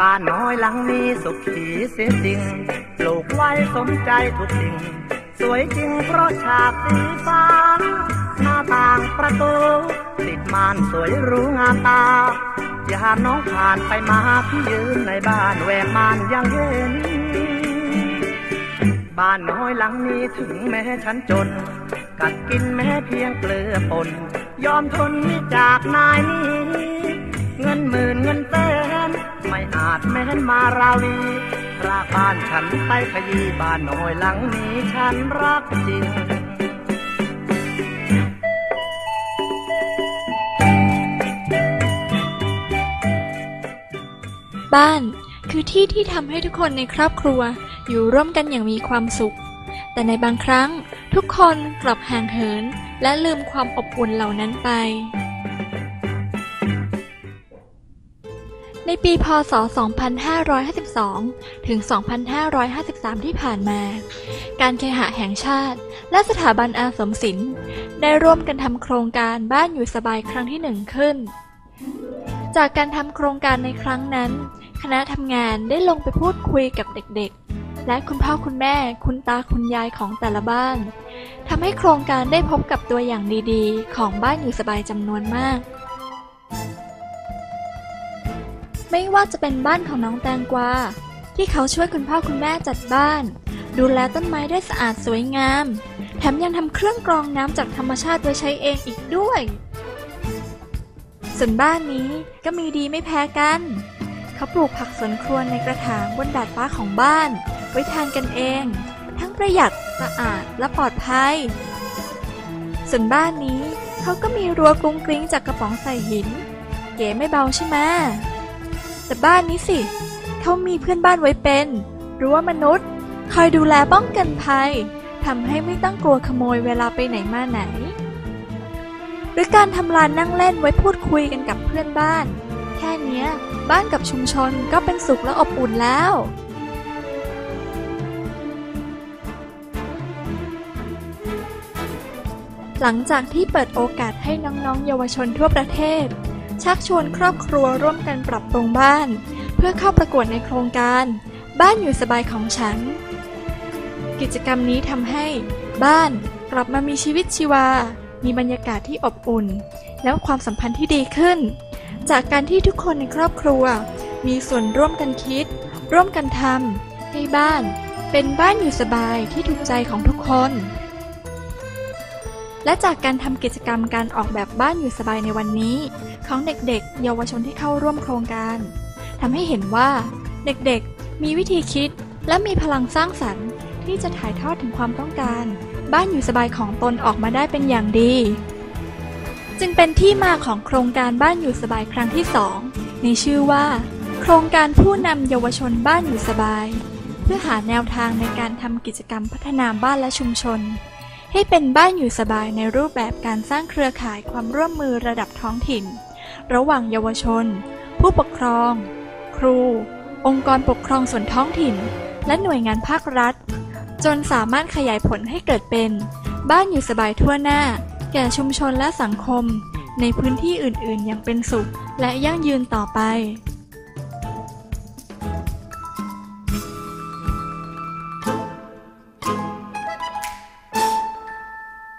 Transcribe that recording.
บ้านน้อยหลังนี้สุขีเสียจริง ปลูกไว้สมใจทุกสิ่ง สวยจริงเพราะฉากสีฟ้า หน้าต่างประตู ติดม่านสวยรู้งามตายาน้องผ่านไปมาพี่ยืนในบ้านแหวกม่านยังเห็น บ้านน้อยหลังนี้ถึงแม้ฉันจน กัดกินแม้เพียงเกลือปน ยอมทนจากนายนี้ เงินหมื่นเงินแสนไม่ อาจแม้นมาราวีรากบ้านฉันไปขยี้บ้านน้อยหลังนี้ฉันรักจริงบ้านคือที่ที่ทำให้ทุกคนในครอบครัวอยู่ร่วมกันอย่างมีความสุข แต่ในบางครั้งทุกคนกลับห่างเหินและลืมความอบอุ่นเหล่านั้นไป ในปีพศ 2552 ถึง 2553 ที่ผ่านมา การเคหะแห่งชาติ และสถาบันอาสมศิลป์ได้ร่วมกันทำโครงการบ้านอยู่สบายครั้งที่หนึ่งขึ้น จากการทำโครงการในครั้งนั้น คณะทำงานได้ลงไปพูดคุยกับเด็กๆ และคุณพ่อคุณแม่ คุณตาคุณยายของแต่ละบ้านทำให้โครงการได้พบกับตัวอย่างดีๆ ของบ้านอยู่สบายจำนวนมาก ไม่ว่าจะเป็นบ้านของน้องแตงกวาที่เขาช่วยคุณพ่อคุณแม่จัดบ้าน ดูแลต้นไม้ได้สะอาดสวยงาม แถมยังทำเครื่องกรองน้ำจากธรรมชาติไว้ใช้เองอีกด้วย ส่วนบ้านนี้ก็มีดีไม่แพ้กัน เขาปลูกผักสวนครัวในกระถางบนดาดฟ้าของบ้าน ไว้ทานกันเอง ทั้งประหยัดสะอาดและปลอดภัย ส่วนบ้านนี้เขาก็มีรั้วกรุงกริ้งจากกระป๋องใส่หิน เก๋ไม่เบาใช่ไหม แต่บ้านนี้สิ เขามีเพื่อนบ้านไว้เป็นรั้วมนุษย์ คอยดูแลป้องกันภัยทำให้ไม่ต้องกลัวขโมยเวลาไปไหนมาไหน หรือการทำลานนั่งเล่นไว้พูดคุยกันกับเพื่อนบ้าน แค่นี้บ้านกับชุมชนก็เป็นสุขและอบอุ่นแล้วหลังจากที่เปิดโอกาสให้น้อง ๆ เยาวชนทั่วประเทศ ชักชวนครอบครัวร่วมกันปรับปรุงบ้าน เพื่อเข้าประกวดในโครงการ บ้านอยู่สบายของฉัน กิจกรรมนี้ทำให้ บ้านกลับมามีชีวิตชีวา มีบรรยากาศที่อบอุ่น และความสัมพันธ์ที่ดีขึ้น จากการที่ทุกคนในครอบครัว มีส่วนร่วมกันคิด ร่วมกันทำให้บ้าน เป็นบ้านอยู่สบายที่ถูกใจของทุกคน และจากการทำกิจกรรมการออกแบบบ้านอยู่สบายในวันนี้ ของเด็กๆ เยาวชนที่เข้าร่วมโครงการทำให้เห็นว่าเด็กๆ มีวิธีคิดและมีพลังสร้างสรรค์ ที่จะถ่ายทอดถึงความต้องการ บ้านอยู่สบายของตนออกมาได้เป็นอย่างดี จึงเป็นที่มาของโครงการบ้านอยู่สบายครั้งที่สองในชื่อว่า โครงการผู้นำเยาวชนบ้านอยู่สบาย เพื่อหาแนวทางในการทำกิจกรรมพัฒนาบ้านและชุมชน ให้เป็นบ้านอยู่สบายในรูปแบบการสร้างเครือข่ายความร่วมมือระดับท้องถิ่น ระหว่างเยาวชน ผู้ปกครอง ครู องค์กรปกครองส่วนท้องถิ่น และหน่วยงานภาครัฐ จนสามารถขยายผลให้เกิดเป็น บ้านอยู่สบายทั่วหน้า แก่ชุมชนและสังคม ในพื้นที่อื่น ๆ อย่างเป็นสุขและยั่งยืนต่อไป